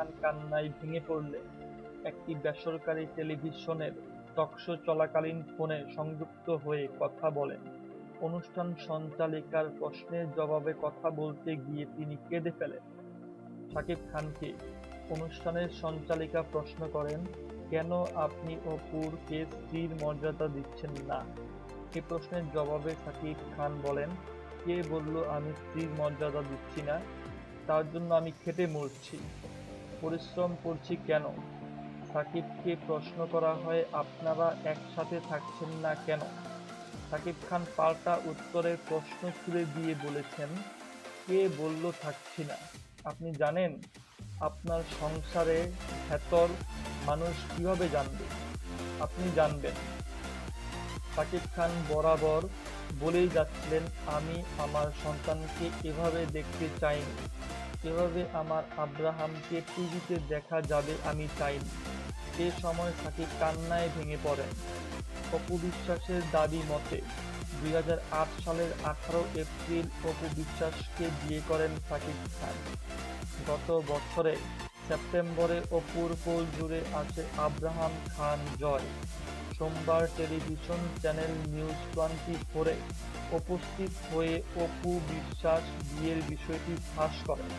খান কান্নায় ভেঙে পড়লে একটি বেসরকারি টেলিভিশনের টকশো চলাকালীন ফোনে সংযুক্ত হয়ে কথা বলেন। অনুষ্ঠান সঞ্চালিকার প্রশ্নের জবাবে কথা বলতে গিয়ে তিনি কেঁদে ফেলেন। শাকিব খানকে অনুষ্ঠানের সঞ্চালিকা প্রশ্ন করেন, কেন আপনি অপুরকে স্ত্রীর মর্যাদা দিচ্ছেন না? এ প্রশ্নের জবাবে শাকিব খান বলেন, কে বলল আমি স্ত্রীর মর্যাদা দিচ্ছি না? তার জন্য আমি খেটে মরছি। পরিশ্রম করছি কেন? সাকিবকে প্রশ্ন করা হয়, আপনারা একসাথে থাকছেন না কেন? সাকিব খান পাল্টা উত্তরের প্রশ্ন ছুড়ে দিয়ে বলেছেন, কে বলল থাকছি না? আপনি জানেন, আপনার সংসারে ভেতর মানুষ কীভাবে জানবে? আপনি জানবেন। সাকিব খান বরাবর বলেই যাচ্ছিলেন, আমি আমার সন্তানকে এভাবে দেখতে চাইনি। এভাবে আমার আব্রাহামকে টিভিতে দেখা যাবে আমি চাইনি এ সময় সাকিব কান্নায় ভেঙে পড়েন অপু বিশ্বাসের দাবি মতে, দুই হাজার আট সালের আঠারো এপ্রিল অপু বিশ্বাসকে বিয়ে করেন সাকিব খান গত বছরে সেপ্টেম্বরে অপুর কোল জুড়ে আসে আব্রাহাম খান জয়। সোমবার টেলিভিশন চ্যানেল নিউজ টোয়েন্টি ফোরে উপস্থিত হয়ে অপু বিশ্বাস বিয়ের বিষয়টি ফাঁস করেন।